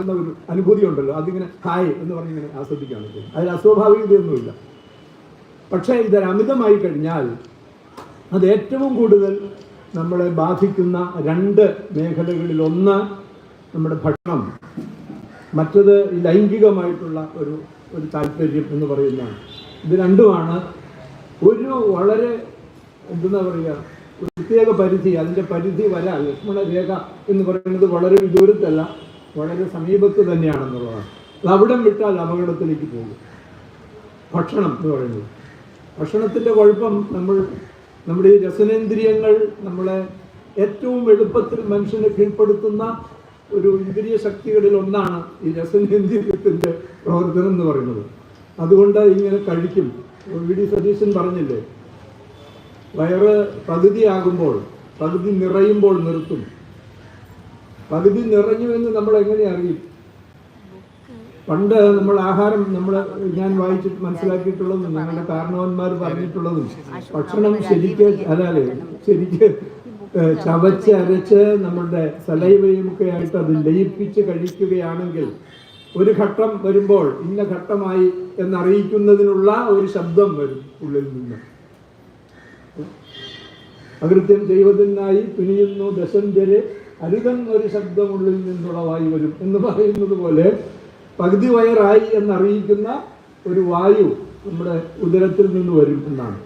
എന്ന ഒരു അനുഭൂതി ഉണ്ടല്ലോ അതിങ്ങനെ ഹായ് എന്ന് പറഞ്ഞിങ്ങനെ ആസ്വദിക്കുകയാണ് ചെയ്യുന്നത്. അതിൽ അസ്വാഭാവികതയൊന്നുമില്ല. പക്ഷേ ഇതൊരു അമിതമായി കഴിഞ്ഞാൽ അത് ഏറ്റവും കൂടുതൽ നമ്മളെ ബാധിക്കുന്ന രണ്ട് മേഖലകളിൽ ഒന്ന് നമ്മുടെ ഭക്ഷണം. മറ്റത് ലൈംഗികമായിട്ടുള്ള ഒരു ഒരു താല്പര്യം എന്ന് പറയുന്നതാണ്. ഇത് രണ്ടുമാണ്. ഒരു വളരെ എന്താ പറയുക പ്രത്യേക പരിധി അതിന്റെ പരിധി വരാൻ ലക്ഷ്മണ രേഖ എന്ന് പറയുന്നത് വളരെ വിദൂരത്തല്ല. വളരെ സമീപത്ത് തന്നെയാണെന്നുള്ളതാണ്. അത് അവിടം വിട്ടാൽ അപകടത്തിലേക്ക് പോകും. ഭക്ഷണം എന്ന് പറയുന്നത്. ഭക്ഷണത്തിന്റെ കുഴപ്പം നമ്മൾ നമ്മുടെ ഈ രസനേന്ദ്രിയങ്ങൾ നമ്മളെ ഏറ്റവും എളുപ്പത്തിൽ മനുഷ്യനെ കീഴ്പ്പെടുത്തുന്ന ഒരു ഇന്ദ്രിയ ശക്തികളിൽ ഒന്നാണ് ഈ രസനേന്ദ്രിയത്തിന്റെ പ്രവർത്തനം എന്ന് പറയുന്നത്. അതുകൊണ്ട് ഇങ്ങനെ കഴിക്കും. വി ഡി സതീശൻ പറഞ്ഞില്ലേ വയറ് പകുതിയാകുമ്പോൾ പകുതി നിറയുമ്പോൾ നിർത്തും. പകുതി നിറഞ്ഞു എന്ന് നമ്മൾ എങ്ങനെ അറിയും? പണ്ട് നമ്മൾ ആഹാരം നമ്മൾ ഞാൻ വായിച്ചിട്ട് മനസ്സിലാക്കിയിട്ടുള്ളതും ഞങ്ങളുടെ കാരണവന്മാർ പറഞ്ഞിട്ടുള്ളതും ഭക്ഷണം ശരിക്ക് അതെ ശരിക്ക് ചവച്ചരച്ച് നമ്മളുടെ സലൈവയും ഒക്കെ ആയിട്ട് അത് ലയിപ്പിച്ച് കഴിക്കുകയാണെങ്കിൽ ഒരു ഘട്ടം വരുമ്പോൾ ഇന്ന ഘട്ടമായി എന്നറിയിക്കുന്നതിനുള്ള ഒരു ശബ്ദം വരും ഉള്ളിൽ നിന്ന്. അകൃത്യം ദൈവത്തിനായി തുനിയുന്നു ദശഞ്ചര് അരുതൻ ഒരു ശബ്ദമുള്ളിൽ നിന്നുളവായി വരും എന്ന് പറയുന്നത് പോലെ പകുതി വയറായി എന്നറിയിക്കുന്ന ഒരു വായു നമ്മുടെ ഉദരത്തിൽ നിന്ന് വരും എന്നാണ്.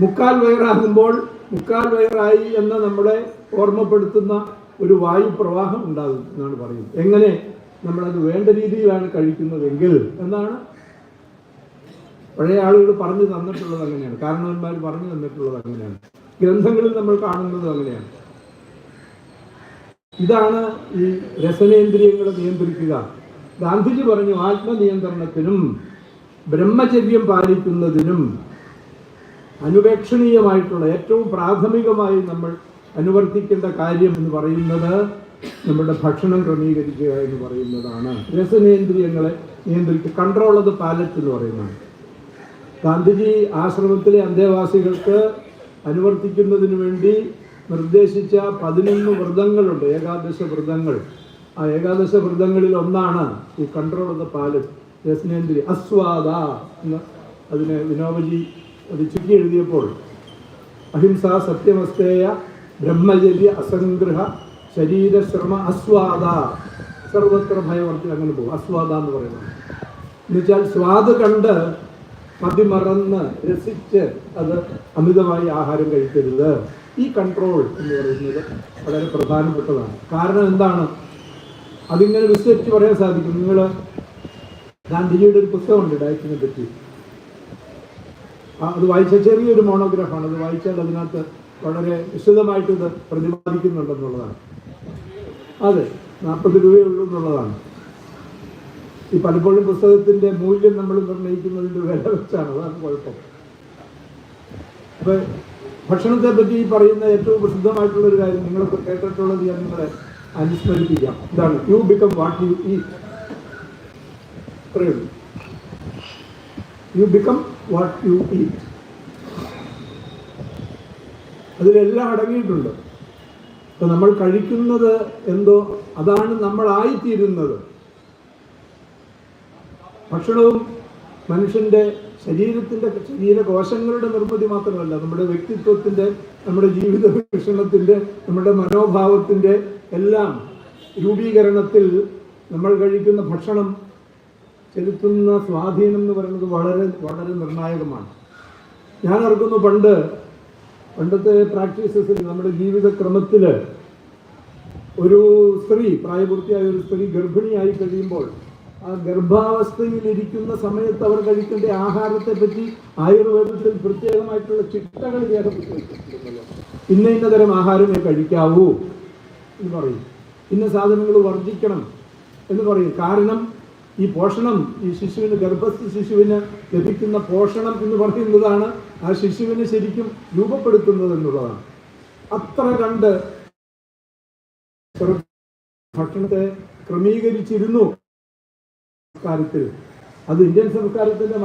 മുക്കാൽ വയറാകുമ്പോൾ മുക്കാൽ വയറായി എന്ന് നമ്മളെ ഓർമ്മപ്പെടുത്തുന്ന ഒരു വായു പ്രവാഹം ഉണ്ടാകും എന്നാണ് പറയുന്നത്. എങ്ങനെ നമ്മളത് വേണ്ട രീതിയിലാണ് കഴിക്കുന്നതെങ്കിൽ എന്നാണ് പഴയ ആളുകൾ പറഞ്ഞു തന്നിട്ടുള്ളത് അങ്ങനെയാണ്. കാരണവന്മാർ പറഞ്ഞു തന്നിട്ടുള്ളത് അങ്ങനെയാണ്. ഗ്രന്ഥങ്ങളിൽ നമ്മൾ കാണുന്നത് അങ്ങനെയാണ്. ഇതാണ് ഈ രസനേന്ദ്രിയങ്ങളെ നിയന്ത്രിക്കുക. ഗാന്ധിജി പറഞ്ഞു ആത്മനിയന്ത്രണത്തിനും ബ്രഹ്മചര്യം പാലിക്കുന്നതിനും അനുപേക്ഷണീയമായിട്ടുള്ള ഏറ്റവും പ്രാഥമികമായി നമ്മൾ അനുവർത്തിക്കേണ്ട കാര്യം എന്ന് പറയുന്നത് നമ്മുടെ ഭക്ഷണം ക്രമീകരിക്കുക എന്ന് പറയുന്നതാണ്. രസനേന്ദ്രിയങ്ങളെ നിയന്ത്രിക്കുക. കൺട്രോൾ ദ പാലറ്റ് എന്ന് പറയുന്നതാണ്. ഗാന്ധിജി ആശ്രമത്തിലെ അന്തേവാസികൾക്ക് അനുവർത്തിക്കുന്നതിന് വേണ്ടി നിർദ്ദേശിച്ച പതിനൊന്ന് വ്രതങ്ങളുണ്ട്. ഏകാദശ വ്രതങ്ങൾ. ആ ഏകാദശ വ്രതങ്ങളിൽ ഒന്നാണ് ഈ കൺട്രോൾ ഓഫ് ദ പാലറ്റ് രസനേന്ദ്രിയ അസ്വാദ എന്ന് അതിനെ വിനോബജി അത് ചുറ്റി എഴുതിയപ്പോൾ അഹിംസ സത്യമസ്തേയ ബ്രഹ്മചര്യ അസംഗ്രഹ ശരീരശ്രമ അസ്വാദ സർവത്ര ഭയവർത്തി അങ്ങനെ പോകും. അസ്വാദ എന്ന് പറയുന്നത്. എന്നുവെച്ചാൽ സ്വാദ് കണ്ട് മതിമറന്ന് രസിച്ച് അത് അമിതമായി ആഹാരം കഴിക്കരുത്. ഈ കൺട്രോൾ എന്ന് പറയുന്നത് വളരെ പ്രധാനപ്പെട്ടതാണ്. കാരണം എന്താണ്? അതിങ്ങനെ വിശ്വസിച്ച് പറയാൻ സാധിക്കും. നിങ്ങൾ ഗാന്ധിജിയുടെ ഒരു പുസ്തകമുണ്ട് ഡയറ്റിനെ പറ്റി. അത് വായിച്ച ചെറിയൊരു മോണോഗ്രാഫാണ് അത് വായിച്ചാൽ അതിനകത്ത് വളരെ വിശദമായിട്ട് ഇത് പ്രതിപാദിക്കുന്നുണ്ടെന്നുള്ളതാണ്. അതെ നാൽപ്പത് രൂപയേ ഉള്ളൂ എന്നുള്ളതാണ്. ഈ പലപ്പോഴും പുസ്തകത്തിന്റെ മൂല്യം നമ്മൾ നിർണയിക്കുന്നതിന്റെ വില വെച്ചാണ്. അതാണ് കുഴപ്പം. അപ്പൊ ഭക്ഷണത്തെ പറ്റി ഈ പറയുന്ന ഏറ്റവും പ്രസിദ്ധമായിട്ടുള്ള ഒരു കാര്യം നിങ്ങളൊക്കെ കേട്ടിട്ടുള്ളത് ഞാൻ നിങ്ങളെ അനുസ്മരിപ്പിക്കാം. ഇതാണ്. യു ബിക്കം വാട്ട് യു ഉള്ളൂ. You become what you eat അതിലെല്ലാം അടങ്ങിയിട്ടുണ്ട്. ഇപ്പൊ നമ്മൾ കഴിക്കുന്നത് എന്തോ അതാണ് നമ്മളായിത്തീരുന്നത്. ഭക്ഷണവും മനുഷ്യന്റെ ശരീരത്തിന്റെ ശരീരകോശങ്ങളുടെ നിർമ്മിതി മാത്രമല്ല നമ്മുടെ വ്യക്തിത്വത്തിന്റെ നമ്മുടെ ജീവിത വീക്ഷണത്തിന്റെ നമ്മുടെ മനോഭാവത്തിന്റെ എല്ലാം രൂപീകരണത്തിൽ നമ്മൾ കഴിക്കുന്ന ഭക്ഷണം ചെലുത്തുന്ന സ്വാധീനം എന്ന് പറയുന്നത് വളരെ വളരെ നിർണായകമാണ്. ഞാൻ ഓർക്കുന്നു പണ്ട് പണ്ടത്തെ പ്രാക്ടീസസിൽ നമ്മുടെ ജീവിതക്രമത്തിൽ ഒരു സ്ത്രീ പ്രായപൂർത്തിയായ ഒരു സ്ത്രീ ഗർഭിണിയായി കഴിയുമ്പോൾ ആ ഗർഭാവസ്ഥയിലിരിക്കുന്ന സമയത്ത് അവർ കഴിക്കേണ്ട ആഹാരത്തെ പറ്റി ആയുർവേദത്തിൽ പ്രത്യേകമായിട്ടുള്ള ചിട്ടകൾ രേഖപ്പെടുത്തിയിട്ടുണ്ടല്ലോ ഇന്ന ഇന്ന തരം ആഹാരമേ കഴിക്കാവൂ എന്ന് പറയും. ഇന്ന സാധനങ്ങൾ വർദ്ധിക്കണം എന്ന് പറയും. കാരണം ഈ പോഷണം ഈ ശിശുവിന് ഗർഭസ്ഥ ശിശുവിന് ലഭിക്കുന്ന പോഷണം എന്ന് പറയുന്നതാണ് ആ ശിശുവിനെ ശരിക്കും രൂപപ്പെടുത്തുന്നത് എന്നുള്ളതാണ്. അത്ര കണ്ട് ഭക്ഷണത്തെ ക്രമീകരിച്ചിരുന്നു. സംസ്കാരത്തിൽ. അത് ഇന്ത്യൻ സംസ്കാരത്തിന്റെ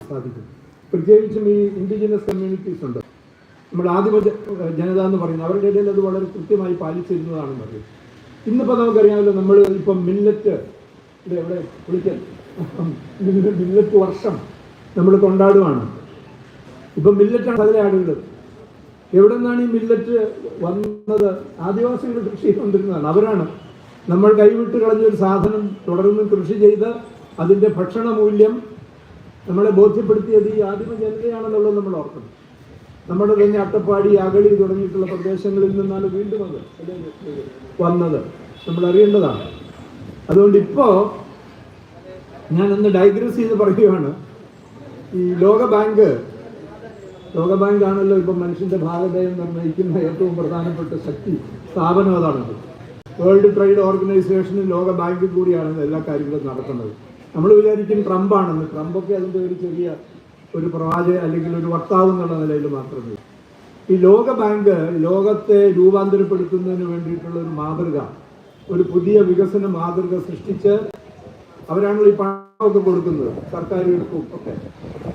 സാധിക്കും. പ്രത്യേകിച്ചും ഈ ഇൻഡിജിനസ് കമ്മ്യൂണിറ്റീസ് ഉണ്ട്. നമ്മൾ ആദിമ ജനത എന്ന് പറയുന്നത് അവരുടെ ഇടയിൽ അത് വളരെ കൃത്യമായി പാലിച്ചിരുന്നതാണ് പറയും. ഇന്നിപ്പോൾ നമുക്കറിയാമല്ലോ നമ്മൾ ഇപ്പം മില്ലറ്റ് എവിടെ വിളിക്കൽ മില്ലറ്റ് വർഷം നമ്മൾ കൊണ്ടാടുവാണ്. ഇപ്പം മില്ലറ്റാണ് അതിലെ ആളുകൾ എവിടെ നിന്നാണ് ഈ മില്ലറ്റ് വന്നത്? ആദിവാസികൾ കൃഷി ചെയ്തുകൊണ്ടിരുന്നതാണ്. അവരാണ് നമ്മൾ കൈവിട്ട് കളഞ്ഞൊരു സാധനം തുടർന്ന് കൃഷി ചെയ്ത് അതിന്റെ ഭക്ഷണ മൂല്യം നമ്മളെ ബോധ്യപ്പെടുത്തിയത് ഈ ആദിമ ജനതയാണെന്നുള്ളത് നമ്മൾ ഓർക്കണം. നമ്മുടെ തന്നെ അട്ടപ്പാടി അകളി തുടങ്ങിയിട്ടുള്ള പ്രദേശങ്ങളിൽ നിന്നാണ് വീണ്ടും അത് വന്നത്. നമ്മൾ അറിയേണ്ടതാണ്. അതുകൊണ്ട് ഇപ്പോൾ ഞാൻ ഒന്ന് ഡയഗ്രസ് ചെയ്ത് പറയുകയാണ്. ഈ ലോക ബാങ്ക് ലോക ബാങ്ക് ആണല്ലോ ഇപ്പം മനുഷ്യന്റെ ഭാഗതയം നിർണയിക്കുന്ന ഏറ്റവും പ്രധാനപ്പെട്ട ശക്തി സ്ഥാപനം അതാണത് വേൾഡ് ട്രേഡ് ഓർഗനൈസേഷനും ലോക ബാങ്കും കൂടിയാണ് എല്ലാ കാര്യങ്ങളും നടത്തുന്നത്. നമ്മൾ വിചാരിക്കും ട്രംപാണെന്ന്. ട്രംപൊക്കെ അതിന്റെ ഒരു ചെറിയ ഒരു പ്രവാചക അല്ലെങ്കിൽ ഒരു വക്താവ് എന്നുള്ള നിലയിൽ മാത്രമേ. ഈ ലോക ബാങ്ക് ലോകത്തെ രൂപാന്തരപ്പെടുത്തുന്നതിന് വേണ്ടിയിട്ടുള്ള ഒരു മാതൃക ഒരു പുതിയ വികസന മാതൃക സൃഷ്ടിച്ച് അവരാണല്ലോ ഈ പണമൊക്കെ കൊടുക്കുന്നത് സർക്കാരുകൾക്കും ഒക്കെ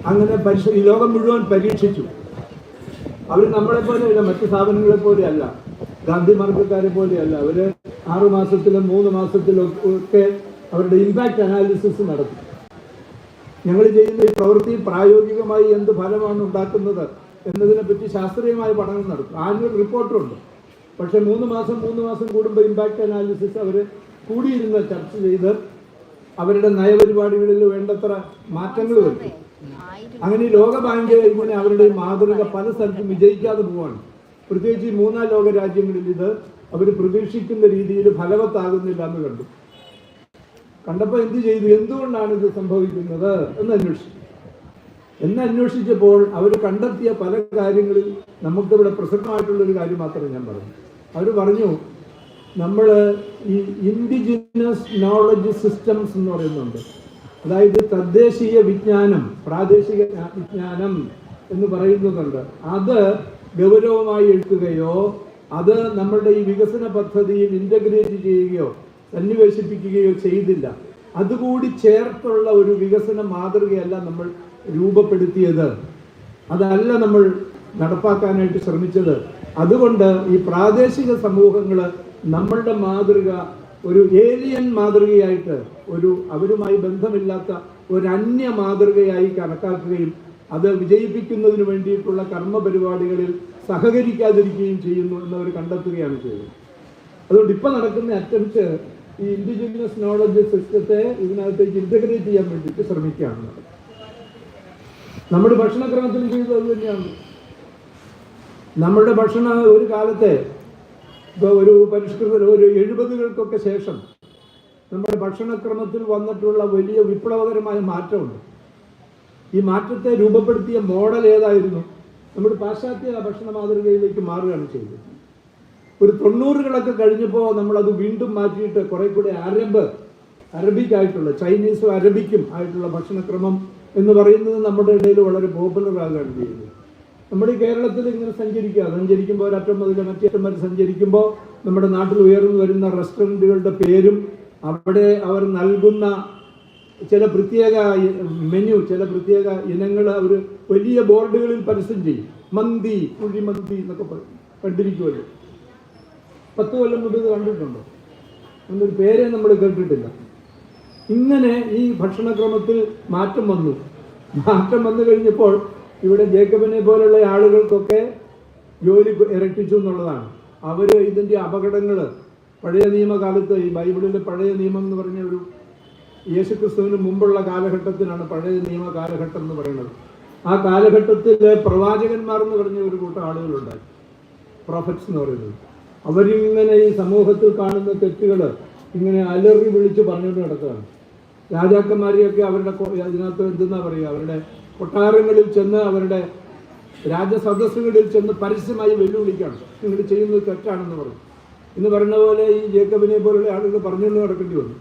അങ്ങനെ പരിശ ഈ ലോകം മുഴുവൻ പരീക്ഷിച്ചു. അവർ നമ്മളെ പോലെയല്ല മറ്റു സ്ഥാപനങ്ങളെ പോലെയല്ല. ഗാന്ധി മാർഗക്കാരെ പോലെയല്ല. അവർ ആറു മാസത്തിലും മൂന്ന് മാസത്തിലും ഒക്കെ അവരുടെ ഇമ്പാക്ട് അനാലിസിസ് നടത്തി. ഞങ്ങൾ ചെയ്യുന്ന ഈ പ്രവൃത്തി പ്രായോഗികമായി എന്ത് ഫലമാണ് ഉണ്ടാക്കുന്നത് എന്നതിനെ പറ്റി ശാസ്ത്രീയമായ പഠനം നടത്തും. ആനുവൽ റിപ്പോർട്ടുണ്ട്. പക്ഷേ മൂന്ന് മാസം മൂന്ന് മാസം കൂടുമ്പോൾ ഇമ്പാക്ട് അനാലിസിസ് അവർ കൂടിയിരുന്ന് ചർച്ച ചെയ്ത് അവരുടെ നയപരിപാടികളിൽ വേണ്ടത്ര മാറ്റങ്ങൾ വരുത്തി അങ്ങനെ ഈ ലോക ഇങ്ങനെ അവരുടെ മാതൃക പല സ്ഥലത്തും വിജയിക്കാതെ പോവാണ്. പ്രത്യേകിച്ച് ഈ മൂന്നാം ലോക രാജ്യങ്ങളിൽ ഇത് അവർ പ്രതീക്ഷിക്കുന്ന രീതിയിൽ ഫലവത്താകുന്നില്ല എന്ന് കണ്ടു. കണ്ടപ്പോൾ എന്ത് ചെയ്തു? എന്തുകൊണ്ടാണ് ഇത് സംഭവിക്കുന്നത് എന്ന് അന്വേഷിച്ചു. എന്ന് അന്വേഷിച്ചപ്പോൾ അവർ കണ്ടെത്തിയ പല കാര്യങ്ങളിൽ നമുക്കിവിടെ പ്രസക്തമായിട്ടുള്ള ഒരു കാര്യം മാത്രമേ ഞാൻ പറഞ്ഞു. അവർ പറഞ്ഞു നമ്മൾ ഈ ഇൻഡിജിനസ് നോളജ് സിസ്റ്റംസ് എന്ന് പറയുന്നുണ്ട്. അതായത് തദ്ദേശീയ വിജ്ഞാനം പ്രാദേശിക വിജ്ഞാനം എന്ന് പറയുന്നതുണ്ട് അത് ഗൗരവമായി എടുക്കുകയോ അത് നമ്മളുടെ ഈ വികസന പദ്ധതിയിൽ ഇന്റഗ്രേറ്റ് ചെയ്യുകയോ സന്നിവേശിപ്പിക്കുകയോ ചെയ്തില്ല. അതുകൂടി ചേർത്തുള്ള ഒരു വികസന മാതൃകയല്ല നമ്മൾ രൂപപ്പെടുത്തിയത്. അതല്ല നമ്മൾ നടപ്പാക്കാനായിട്ട് ശ്രമിച്ചത്. അതുകൊണ്ട് ഈ പ്രാദേശിക സമൂഹങ്ങൾ നമ്മളുടെ മാതൃക ഒരു ഏലിയൻ മാതൃകയായിട്ട് ഒരു അവരുമായി ബന്ധമില്ലാത്ത ഒരു അന്യ മാതൃകയായി കണക്കാക്കുകയും അത് വിജയിപ്പിക്കുന്നതിന് വേണ്ടിയിട്ടുള്ള കർമ്മ പരിപാടികളിൽ സഹകരിക്കാതിരിക്കുകയും ചെയ്യുന്നു എന്നവർ കണ്ടെത്തുകയാണ് ചെയ്തത്. അതുകൊണ്ട് ഇപ്പൊ നടക്കുന്ന അറ്റംപ്റ്റ് ഈ ഇൻഡിജിനിയസ് നോളജ് സിസ്റ്റത്തെ ഇതിനകത്തേക്ക് ഇന്റഗ്രേറ്റ് ചെയ്യാൻ വേണ്ടിയിട്ട് ശ്രമിക്കുകയാണ്. നമ്മുടെ ഭക്ഷണക്രമത്തിൽ ചെയ്തത് അത് തന്നെയാണ്. നമ്മുടെ ഭക്ഷണ ഒരു കാലത്തെ ഇപ്പോൾ ഒരു പരിഷ്കൃത ഒരു എഴുപതുകൾക്കൊക്കെ ശേഷം നമ്മുടെ ഭക്ഷണക്രമത്തിൽ വന്നിട്ടുള്ള വലിയ വിപ്ലവകരമായ മാറ്റമുണ്ട്. ഈ മാറ്റത്തെ രൂപപ്പെടുത്തിയ മോഡൽ ഏതായിരുന്നു? നമ്മുടെ പാശ്ചാത്യ ഭക്ഷണ മാതൃകയിലേക്ക് മാറുകയാണ് ചെയ്തത്. ഒരു തൊണ്ണൂറുകളൊക്കെ കഴിഞ്ഞപ്പോൾ നമ്മളത് വീണ്ടും മാറ്റിയിട്ട് കുറെ കൂടെ അറബ് അറബിക് ആയിട്ടുള്ള ചൈനീസും അറബിക്കും ആയിട്ടുള്ള ഭക്ഷണക്രമം എന്ന് പറയുന്നത് നമ്മുടെ ഇടയിൽ വളരെ പോപ്പുലർ ആകുകയാണ് ചെയ്യുന്നത് നമ്മുടെ ഈ കേരളത്തിൽ ഇങ്ങനെ സഞ്ചരിക്കുക. സഞ്ചരിക്കുമ്പോൾ ഒരറ്റം മുതൽ മറ്റേറ്റം വരെ സഞ്ചരിക്കുമ്പോൾ നമ്മുടെ നാട്ടിൽ ഉയർന്നു വരുന്ന റെസ്റ്റോറന്റുകളുടെ പേരും അവിടെ അവർ നൽകുന്ന ചില പ്രത്യേക മെനു ചില പ്രത്യേക ഇനങ്ങൾ അവർ വലിയ ബോർഡുകളിൽ പരസ്യം ചെയ്യും. മന്തി കുഴിമന്തി എന്നൊക്കെ പറയും. കണ്ടിരിക്കുമല്ലോ പത്ത് കൊല്ലം മുമ്പ് ഇത് കണ്ടിട്ടുണ്ടോ? ഒരു പേരെ നമ്മൾ കേട്ടിട്ടില്ല. ഇങ്ങനെ ഈ ഭക്ഷണക്രമത്തിൽ മാറ്റം വന്നു. മാറ്റം വന്നു കഴിഞ്ഞപ്പോൾ ഇവിടെ ജേക്കബിനെ പോലുള്ള ആളുകൾക്കൊക്കെ ജോലി ഇരട്ടിച്ചു എന്നുള്ളതാണ്. അവർ ഇതിന്റെ അപകടങ്ങൾ പഴയ നിയമകാലത്ത് ഈ ബൈബിളിലെ പഴയ നിയമം എന്ന് പറഞ്ഞ ഒരു യേശുക്രിസ്തുവിന് മുമ്പുള്ള കാലഘട്ടത്തിലാണ് പഴയ നിയമ കാലഘട്ടം എന്ന് പറയുന്നത്. ആ കാലഘട്ടത്തിൽ പ്രവാചകന്മാർ എന്ന് പറഞ്ഞ ഒരു കൂട്ടം ആളുകളുണ്ടായി. പ്രോഫറ്റ്സ് എന്ന് പറയുന്നത്. അവരിങ്ങനെ ഈ സമൂഹത്തിൽ കാണുന്ന തെറ്റുകൾ ഇങ്ങനെ അലറി വിളിച്ച് പറഞ്ഞുകൊണ്ട് നടക്കുകയാണ്. രാജാക്കന്മാരെയൊക്കെ അവരുടെ അതിനകത്ത് എന്തെന്നാ പറയുക? അവരുടെ കൊട്ടാരങ്ങളിൽ ചെന്ന് അവരുടെ രാജസദസ്സുകളിൽ ചെന്ന് പരസ്യമായി വെല്ലുവിളിക്കുകയാണ്. നിങ്ങൾ ചെയ്യുന്നത് തെറ്റാണെന്ന് പറഞ്ഞു ഇന്ന് പറഞ്ഞ പോലെ ഈ ജേക്കബിനെ പോലുള്ള ആളുകൾ പറഞ്ഞുകൊണ്ട് നടക്കേണ്ടി വന്നു.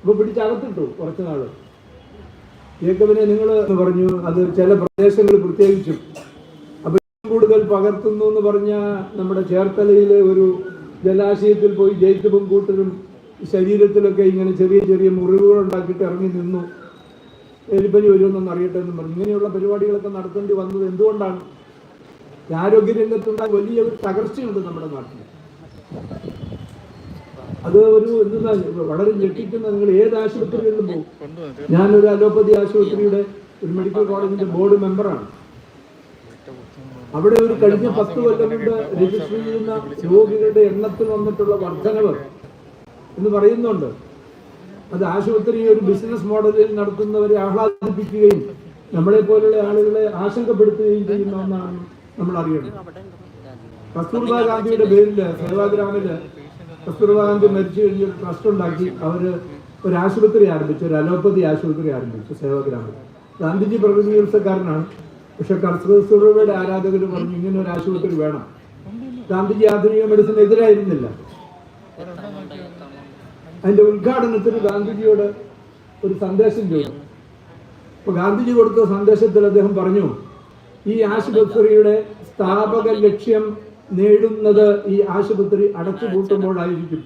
അപ്പോൾ പിടിച്ചകത്തിട്ടു കുറച്ച് നാൾ ജേക്കബിനെ നിങ്ങൾ എന്ന് പറഞ്ഞു അത് ചില പ്രദേശങ്ങൾ പ്രത്യേകിച്ചും. അപ്പൊ കൂടുതൽ പകർത്തുന്നു എന്ന് പറഞ്ഞ നമ്മുടെ ചേർത്തലയിലെ ഒരു ജലാശയത്തിൽ പോയി ജേക്കബും കൂട്ടരും ശരീരത്തിലൊക്കെ ഇങ്ങനെ ചെറിയ ചെറിയ മുറിവുകൾ ഉണ്ടാക്കിയിട്ട് ഇറങ്ങി നിന്നു. എലിപ്പനി വരുമെന്നൊന്നും അറിയട്ടെ എന്ന് പറഞ്ഞു. ഇങ്ങനെയുള്ള പരിപാടികളൊക്കെ നടത്തേണ്ടി വന്നത് എന്തുകൊണ്ടാണ്? ആരോഗ്യ ആരോഗ്യരംഗത്തുണ്ടായ വലിയ ഒരു തകർച്ചയുണ്ട് നമ്മുടെ നാട്ടിൽ. അത് ഒരു എന്താ വളരെ ഞെട്ടിക്കുന്ന നിങ്ങൾ ഏത് ആശുപത്രികളിലും പോകും. ഞാനൊരു അലോപ്പതി ആശുപത്രിയുടെ ഒരു മെഡിക്കൽ കോളേജിന്റെ ബോർഡ് മെമ്പറാണ് അവിടെ ഒരു കഴിഞ്ഞ പത്ത് കൊല്ലം കൊണ്ട് രജിസ്റ്റർ ചെയ്യുന്ന രോഗികളുടെ എണ്ണത്തിൽ വന്നിട്ടുള്ള വർധനവ് എന്ന് പറയുന്നുണ്ട്. അത് ആശുപത്രി ഒരു ബിസിനസ് മോഡലിൽ നടത്തുന്നവരെ ആഹ്ലാദിപ്പിക്കുകയും നമ്മളെ പോലുള്ള ആളുകളെ ആശങ്കപ്പെടുത്തുകയും ചെയ്യുന്ന ഒന്നാണ് നമ്മൾ അറിയേണ്ടത്. കസ്തൂർബ ഗാന്ധിയുടെ പേരിൽ സേവാഗ്രാമിൽ കസ്തൂർബ ഗാന്ധി മരിച്ചു കഴിഞ്ഞ് ട്രസ്റ്റ് ഉണ്ടാക്കി. അവർ ഒരു ആശുപത്രി ആരംഭിച്ചു ഒരു അലോപ്പതി ആശുപത്രി ആരംഭിച്ചു സേവാഗ്രാമിൽ ഗാന്ധിജി പ്രകൃതി ചികിത്സക്കാരനാണ് പക്ഷെ കസ്തൂർബയുടെ ആരാധകർ പറഞ്ഞു ഇങ്ങനെ ഒരു ആശുപത്രി വേണം. ഗാന്ധിജി ആധുനിക മെഡിസിന് എതിരായിരുന്നില്ല. അതിന്റെ ഉദ്ഘാടനത്തിന് ഗാന്ധിജിയോട് ഒരു സന്ദേശം ചോദിച്ചു അപ്പൊ ഗാന്ധിജി കൊടുത്ത സന്ദേശത്തിൽ അദ്ദേഹം പറഞ്ഞു ഈ ആശുപത്രിയുടെ സ്ഥാപക ലക്ഷ്യം നേടുന്നത് ഈ ആശുപത്രി അടച്ചുപൂട്ടുമ്പോഴായിരിക്കും.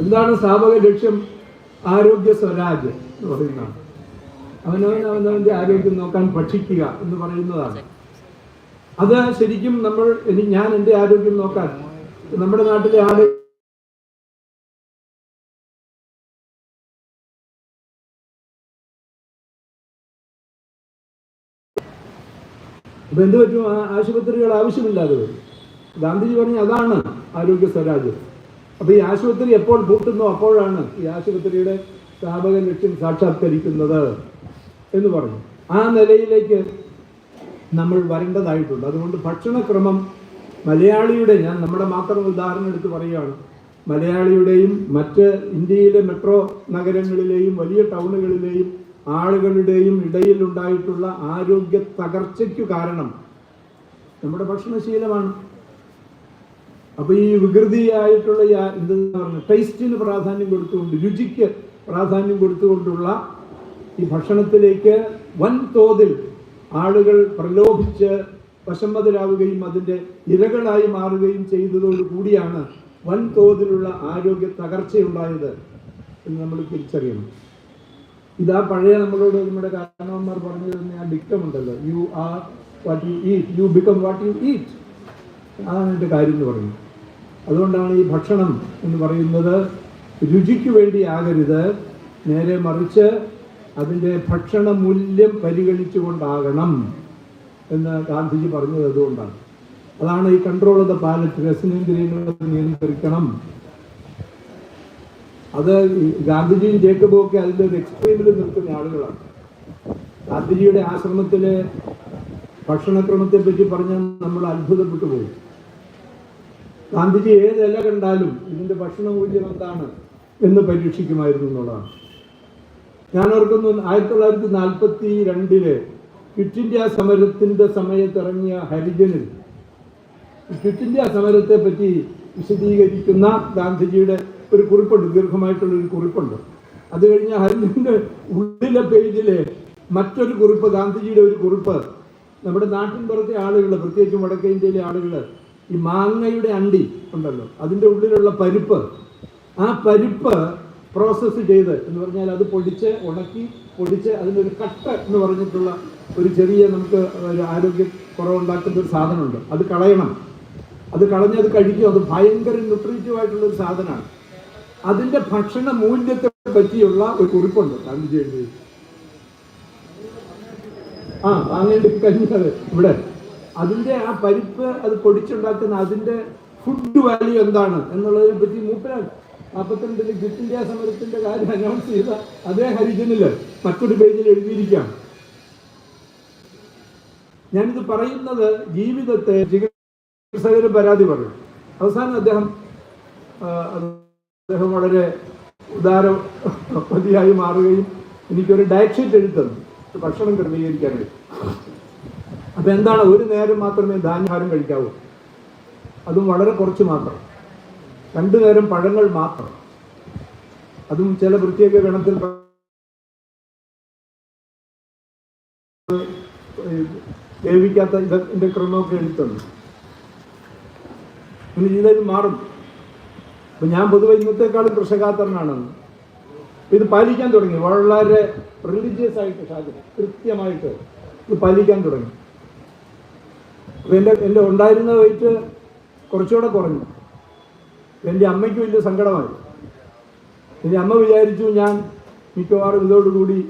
എന്താണ് സ്ഥാപക ലക്ഷ്യം? ആരോഗ്യ സ്വരാജ് എന്ന് പറയുന്നതാണ്. അവനവൻ അവനവന്റെ ആരോഗ്യം നോക്കാൻ ഭക്ഷിക്കുക എന്ന് പറയുന്നതാണ്. അത് ശരിക്കും നമ്മൾ ഇനി ഞാൻ എന്റെ ആരോഗ്യം നോക്കാൻ നമ്മുടെ നാട്ടിലെ ആൾ അപ്പൊ എന്ത് പറ്റും ആശുപത്രികൾ ആവശ്യമില്ലാതെ വരും. ഗാന്ധിജി പറഞ്ഞ അതാണ് ആരോഗ്യ സ്വരാജ് അപ്പൊ ഈ ആശുപത്രി എപ്പോൾ പൂട്ടുന്നോ അപ്പോഴാണ് ഈ ആശുപത്രിയുടെ സ്ഥാപക ലക്ഷ്യം സാക്ഷാത്കരിക്കുന്നത് എന്ന് പറഞ്ഞു. ആ നിലയിലേക്ക് നമ്മൾ വരേണ്ടതായിട്ടുണ്ട്. അതുകൊണ്ട് ഭക്ഷണക്രമം മലയാളിയുടെ ഞാൻ നമ്മുടെ മാത്രം ഉദാഹരണം എടുത്ത് പറയുകയാണ്. മലയാളിയുടെയും മറ്റ് ഇന്ത്യയിലെ മെട്രോ നഗരങ്ങളിലെയും വലിയ ടൗണുകളിലെയും ആളുകളുടെയും ഇടയിൽ ഉണ്ടായിട്ടുള്ള ആരോഗ്യ തകർച്ചയ്ക്കു കാരണം നമ്മുടെ ഭക്ഷണശീലമാണ്. അപ്പൊ ഈ വികൃതിയായിട്ടുള്ള എന്തെന്ന് പറഞ്ഞ ടേസ്റ്റിന് പ്രാധാന്യം കൊടുത്തുകൊണ്ട് രുചിക്ക് പ്രാധാന്യം കൊടുത്തുകൊണ്ടുള്ള ഈ ഭക്ഷണത്തിലേക്ക് വൻതോതിൽ ആളുകൾ പ്രലോഭിച്ച് വശംവതരാവുകയും അതിന്റെ ഇരകളായി മാറുകയും ചെയ്തതോടു കൂടിയാണ് വൻതോതിലുള്ള ആരോഗ്യ തകർച്ചയുണ്ടായത് എന്ന് നമ്മൾ തിരിച്ചറിയണം. ഇതാ പഴയ നമ്മളോട് നമ്മുടെ കാരണവന്മാർ പറഞ്ഞു തന്നെ ആ ഡിക്റ്റമുണ്ടല്ലോ. You are what you eat you become what you eat അതാണ് എന്റെ കാര്യം എന്ന് പറയുന്നത്. അതുകൊണ്ടാണ് ഈ ഭക്ഷണം എന്ന് പറയുന്നത് രുചിക്ക് വേണ്ടി ആകരുത്. നേരെ മറിച്ച് അതിന്റെ ഭക്ഷണ മൂല്യം പരിഗണിച്ചുകൊണ്ടാകണം. എന്ന് ഗാന്ധിജി പറഞ്ഞത് അതുകൊണ്ടാണ്. അതാണ് ഈ കൺട്രോൾ ഓഫ് ദ പാലറ്റ് രസനേന്ദ്രിയങ്ങളെ നിയന്ത്രിക്കണം. അത് ഗാന്ധിജിയും ജേക്കബും ഒക്കെ അതിന്റെ ഒരു എക്സ്ട്രീമിൽ നിൽക്കുന്ന ആളുകളാണ്. ഗാന്ധിജിയുടെ ആശ്രമത്തിലെ ഭക്ഷണക്രമത്തെ പറ്റി പറഞ്ഞാൽ നമ്മൾ അത്ഭുതപ്പെട്ടു പോകും ഗാന്ധിജി ഏത് ഇല കണ്ടാലും ഇതിന്റെ ഭക്ഷണ മൂല്യം എന്താണ് എന്ന് പരീക്ഷിക്കുമായിരുന്നു എന്നുള്ളതാണ്. ഞാൻ ഓർക്കുന്നു ആയിരത്തി തൊള്ളായിരത്തി നാൽപ്പത്തി രണ്ടിൽ ക്വിറ്റ് ഇന്ത്യ സമരത്തിന്റെ സമയത്ത് ഇറങ്ങിയ ഹരിജനിൽ ക്വിറ്റ് ഇന്ത്യ സമരത്തെ പറ്റി വിശദീകരിക്കുന്ന ഗാന്ധിജിയുടെ ഒരു കുറിപ്പുണ്ട് ദീർഘമായിട്ടുള്ള ഒരു കുറിപ്പുണ്ട്. അത് കഴിഞ്ഞ ഹരിജന്റെ ഉള്ളിലെ പേജിലെ മറ്റൊരു കുറിപ്പ് ഗാന്ധിജിയുടെ ഒരു കുറിപ്പ് നമ്മുടെ നാട്ടിൻ പുറത്തെ ആളുകൾ പ്രത്യേകിച്ചും വടക്കേ ഇന്ത്യയിലെ ആളുകൾ ഈ മാങ്ങയുടെ അണ്ടി ഉണ്ടല്ലോ അതിന്റെ ഉള്ളിലുള്ള പരിപ്പ്. ആ പരിപ്പ് പ്രോസസ്സ് ചെയ്ത് എന്ന് പറഞ്ഞാൽ അത് പൊടിച്ച് ഉണക്കി പൊടിച്ച് അതിനൊരു കട്ട എന്ന് പറഞ്ഞിട്ടുള്ള ഒരു ചെറിയ നമുക്ക് ഒരു ആരോഗ്യ കുറവുണ്ടാക്കുന്ന ഒരു സാധനമുണ്ട്. അത് കളയണം. അത് കളഞ്ഞ് അത് കഴിക്കും. അത് ഭയങ്കര ന്യൂട്രീറ്റീവ് ആയിട്ടുള്ള ഒരു സാധനമാണ്. അതിന്റെ ഭക്ഷണ മൂല്യത്തെ പറ്റിയുള്ള ഒരു കുറിപ്പുണ്ട്. ഗാന്ധിജി എഴുതി. ആ അങ്ങനെ കഴിഞ്ഞത് ഇവിടെ. അതിന്റെ ആ പരിപ്പ് അത് പൊടിച്ചുണ്ടാക്കുന്ന അതിന്റെ ഫുഡ് വാല്യൂ എന്താണ് എന്നുള്ളതിനെ പറ്റി മൂപ്പരാണ് നാൽപ്പത്തിരണ്ടിൽ ക്വിറ്റ് ഇന്ത്യ സമരത്തിന്റെ കാര്യം അനൗൺസ് ചെയ്ത അതേ ഹരിജനിൽ മറ്റൊരു പേജിൽ എഴുതിയിരിക്കാം. ഞാനിത് പറയുന്നത് ജീവിതത്തെ ചികിത്സകര് പരാതി പറയും. അവസാനം അദ്ദേഹം അദ്ദേഹം വളരെ ഉദാരപതിയായി മാറുകയും എനിക്കൊരു ഡയറ്റ് ഷീറ്റ് എഴുതുന്നു. ഭക്ഷണം ഭക്ഷണം ക്രമീകരിക്കാനായി അപ്പൊ എന്താണ് ഒരു നേരം മാത്രമേ ധാന്യഹാരം കഴിക്കാവൂ. അതും വളരെ കുറച്ച് മാത്രം. രണ്ടു നേരം പഴങ്ങൾ മാത്രം. അതും ചില പ്രത്യേക ഗണത്തിൽ വേവിക്കാത്ത ഇതിന്റെ ക്രമമൊക്കെ എടുത്തുണ്ട് ഇനി ചെയ്താൽ മാറും. അപ്പൊ ഞാൻ പൊതുവെ ഇന്നത്തെക്കാളും കൃഷകാത്തരനാണ് ഇത് പാലിക്കാൻ തുടങ്ങി. വളരെ റിലീജിയസ് ആയിട്ട് ഷാജി കൃത്യമായിട്ട് ഇത് പാലിക്കാൻ തുടങ്ങി. അപ്പം എന്റെ എന്റെ ഉണ്ടായിരുന്ന വെയിറ്റ് കുറച്ചുകൂടെ കുറഞ്ഞു. എന്റെ അമ്മയ്ക്ക് വലിയ സങ്കടമായി. എന്റെ അമ്മ വിചാരിച്ചു ഞാൻ മിക്കവാറും ഇതോടുകൂടി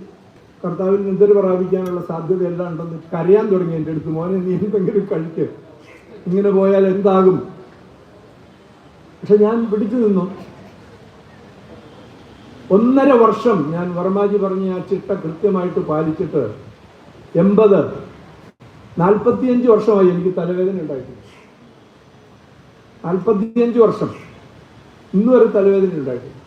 കർത്താവിൽ നിന്ദര് പ്രാപിക്കാനുള്ള സാധ്യതയെല്ലാം ഉണ്ടെന്ന് കരയാൻ തുടങ്ങി എന്റെ അടുത്ത്. മോനെ നീ എന്തെങ്കിലും കഴിക്ക്. ഇങ്ങനെ പോയാൽ എന്താകും? പക്ഷെ ഞാൻ പിടിച്ചു നിന്നു. ഒന്നര വർഷം ഞാൻ വർമാജി പറഞ്ഞ ആ ചിട്ട കൃത്യമായിട്ട് പാലിച്ചിട്ട് എൺപത് നാൽപ്പത്തിയഞ്ച് വർഷമായി എനിക്ക് തലവേദന ഉണ്ടായിട്ടുണ്ട്. നാൽപ്പത്തിയഞ്ച് വർഷം. ഇന്നും ഒരു തലവേദന ഉണ്ടായിട്ട്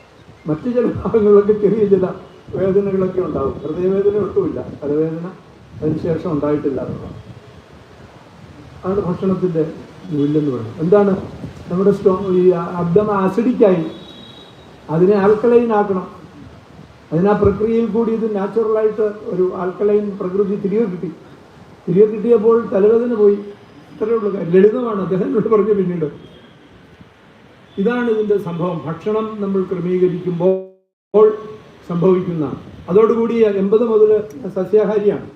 മറ്റു ചില ഭാഗങ്ങളിലൊക്കെ ചെറിയ ചില വേദനകളൊക്കെ ഉണ്ടാവും. ഹൃദയവേദന ഒട്ടുമില്ല. തലവേദന അതിനുശേഷം ഉണ്ടായിട്ടില്ല എന്നുള്ളതാണ്. ആണ് ഭക്ഷണത്തിന്റെ മൂല്യം പറയുന്നത്. എന്താണ്? നമ്മുടെ സ്റ്റോ ഈ അബ്ദം ആസിഡിക്കായി അതിനെ ആൽക്കലൈൻ ആക്കണം. അതിനാ പ്രക്രിയയിൽ കൂടി ഇത് നാച്ചുറലായിട്ട് ഒരു ആൽക്കലൈൻ പ്രകൃതി തിരികെ കിട്ടി. തിരികെ കിട്ടിയപ്പോൾ തലവേദന പോയി. ഇത്രയേ ഉള്ളൂ. ലളിതമാണ്. അദ്ദേഹം എന്നോട് പറഞ്ഞു പിന്നീട്. ഇതാണ് ഇതിന്റെ സംഭവം. ഭക്ഷണം നമ്മൾ ക്രമീകരിക്കുമ്പോൾ സംഭവിക്കുന്ന. അതോടുകൂടി എൺപത് മുതൽ സസ്യാഹാരിയാണ്.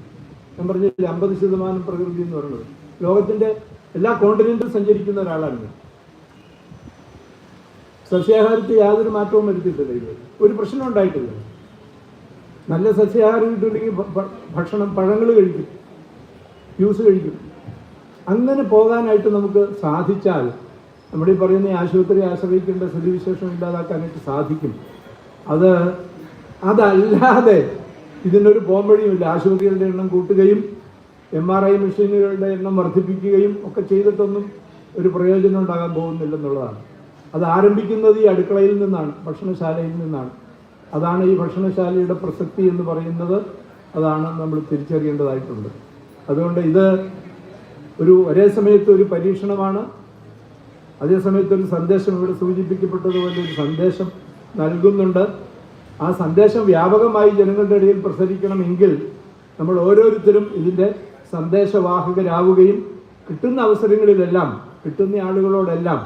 ഞാൻ പറഞ്ഞില്ല അമ്പത് ശതമാനം പ്രകൃതി എന്ന് പറയുന്നത്. ലോകത്തിന്റെ എല്ലാ കോണ്ടിനെന്റും സഞ്ചരിക്കുന്ന ഒരാളാണ് സസ്യാഹാരത്തിൽ യാതൊരു മാറ്റവും വരുത്തിയിട്ടില്ല ഇത് ഒരു പ്രശ്നം ഉണ്ടായിട്ടില്ല. നല്ല സസ്യാഹാരം കിട്ടില്ലെങ്കിൽ ഭക്ഷണം പഴങ്ങൾ കഴിക്കും. ജ്യൂസ് കഴിക്കും. അങ്ങനെ പോകാനായിട്ട് നമുക്ക് സാധിച്ചാൽ നമ്മുടെ ഈ പറയുന്ന ആശുപത്രി ആശ്രയിക്കേണ്ട സ്ഥിതിവിശേഷം ഇല്ലാതാക്കാനായിട്ട് സാധിക്കും. അത് അതല്ലാതെ ഇതിനൊരു പോംവഴിയുമില്ല. ആശുപത്രികളുടെ എണ്ണം കൂട്ടുകയും എം ആർ ഐ മെഷീനുകളുടെ എണ്ണം വർദ്ധിപ്പിക്കുകയും ഒക്കെ ചെയ്തിട്ടൊന്നും ഒരു പ്രയോജനം ഉണ്ടാകാൻ പോകുന്നില്ലെന്നുള്ളതാണ്. അത് ആരംഭിക്കുന്നത് ഈ അടുക്കളയിൽ നിന്നാണ് ഭക്ഷണശാലയിൽ നിന്നാണ്. അതാണ് ഈ ഭക്ഷണശാലയുടെ പ്രസക്തി എന്ന് പറയുന്നത്. അതാണ് നമ്മൾ തിരിച്ചറിയേണ്ടതായിട്ടുണ്ട്. അതുകൊണ്ട് ഇത് ഒരു ഒരേ സമയത്ത് ഒരു പരീക്ഷണമാണ്. അതേസമയത്ത് ഒരു സന്ദേശം ഇവിടെ സൂചിപ്പിക്കപ്പെട്ടതുപോലെ ഒരു സന്ദേശം നൽകുന്നുണ്ട്. ആ സന്ദേശം വ്യാപകമായി ജനങ്ങളുടെ ഇടയിൽ പ്രസരിക്കണമെങ്കിൽ നമ്മൾ ഓരോരുത്തരും ഇതിന്റെ സന്ദേശവാഹകരാവുകയും കിട്ടുന്ന അവസരങ്ങളിലെല്ലാം കിട്ടുന്ന ആളുകളോടെല്ലാം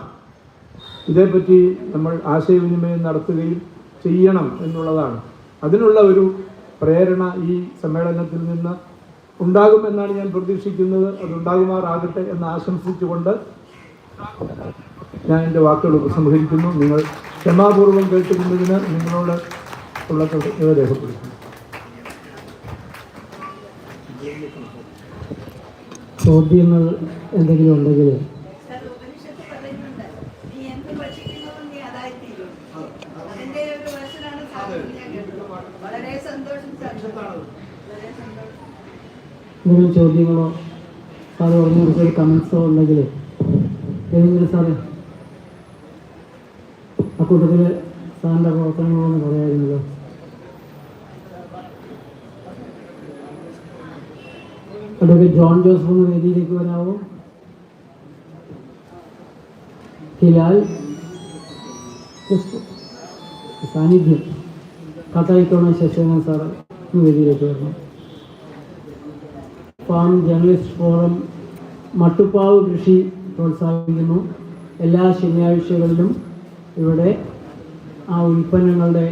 ഇതേപ്പറ്റി നമ്മൾ ആശയവിനിമയം നടത്തുകയും ചെയ്യണം എന്നുള്ളതാണ്. അതിനുള്ള ഒരു പ്രേരണ ഈ സമ്മേളനത്തിൽ നിന്ന് ഉണ്ടാകുമെന്നാണ് ഞാൻ പ്രതീക്ഷിക്കുന്നത്. അതുണ്ടാകുമാറാകട്ടെ എന്ന് ആശംസിച്ചുകൊണ്ട് ഞാൻ എന്റെ വാക്കുകൾ ഉപസംഹരിക്കുന്നു. നിങ്ങൾ ക്ഷമാപൂർവം കേട്ടിരുന്നതിന് നിങ്ങളോട് ഉള്ള കൃതജ്ഞത രേഖപ്പെടുത്തുന്നു. ചോദ്യങ്ങൾ എന്തെങ്കിലും ഉണ്ടെങ്കിൽ. എന്തെങ്കിലും ചോദ്യങ്ങളോ അത് പറഞ്ഞ കുറിച്ചൊരു കമൻസോ ഉണ്ടെങ്കിൽ ഏതെങ്കിലും സാറ്. ആ കൂട്ടത്തിൽ സാറിന്റെ പ്രവർത്തനങ്ങളൊന്ന് പറയായിരുന്നല്ലോ. അഡ്വക്കേറ്റ് ജോൺ ജോസഫ് എന്ന വേദിയിലേക്ക് വരാമോ ഹിലാൽ സാന്നിധ്യം. കത്തായിക്കോണ ശശിധരൻ സാറ് വേദിയിലേക്ക് വരണം ഫാം ജേർണലിസ്റ്റ് ഫോറം മട്ടുപ്പാവ് കൃഷി പ്രോത്സാഹിപ്പിക്കുന്നു. എല്ലാ ശനിയാഴ്ചകളിലും ഇവിടെ ആ ഉൽപ്പന്നങ്ങളുടെ